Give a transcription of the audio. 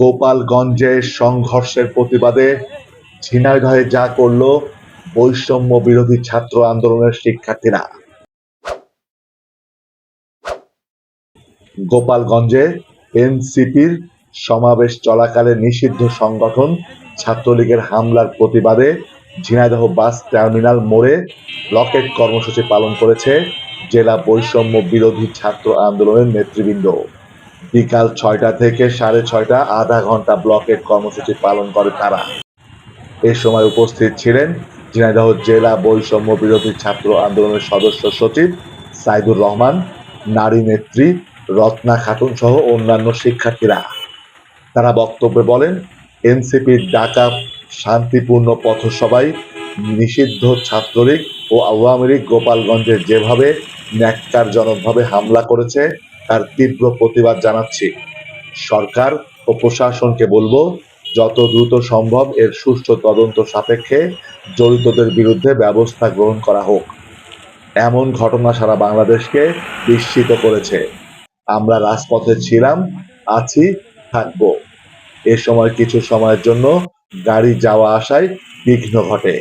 গোপালগঞ্জে সংঘর্ষের প্রতিবাদে ঝিনাইদহে যা করল বৈষম্য বিরোধী ছাত্র আন্দোলনের শিক্ষার্থীরা। গোপালগঞ্জে এনসিপির সমাবেশ চলাকালে নিষিদ্ধ সংগঠন ছাত্রলীগের হামলার প্রতিবাদে ঝিনাইদহ বাস টার্মিনাল মোড়ে লকেট কর্মসূচি পালন করেছে জেলা বৈষম্য বিরোধী ছাত্র আন্দোলনের নেতৃবৃন্দ। বিকাল ছয়টা থেকে সাড়ে ছয়টা, আধা ঘণ্টা ব্লকেট কর্মসূচি পালন করে তারা। এ সময় উপস্থিত ছিলেন ঝিনাইদহ জেলা বৈষম্য বিরোধী ছাত্র আন্দোলনের সদস্য সচিব সাইদুর রহমান, নারী নেত্রী রত্না খাতুন সহ অন্যান্য শিক্ষার্থীরা। তারা বক্তব্যে বলেন এনসিপির ডাকা শান্তিপূর্ণ পথসভায় নিষিদ্ধ ছাত্রলীগ ও আওয়ামী লীগ গোপালগঞ্জে যেভাবে ন্যাক্কারজনকভাবে হামলা করেছে তার তীব্র প্রতিবাদ জানাচ্ছি। সরকার ও প্রশাসনকে বলব, যত দ্রুত সম্ভব এর সুষ্ঠু তদন্ত সাপেক্ষে জড়িতদের বিরুদ্ধে ব্যবস্থা গ্রহণ করা হোক। এমন ঘটনা সারা বাংলাদেশকে বিস্মিত করেছে। আমরা রাজপথে ছিলাম, আছি, থাকব। এ সময় কিছু সময়ের জন্য গাড়ি যাওয়া আসায় বিঘ্ন ঘটে।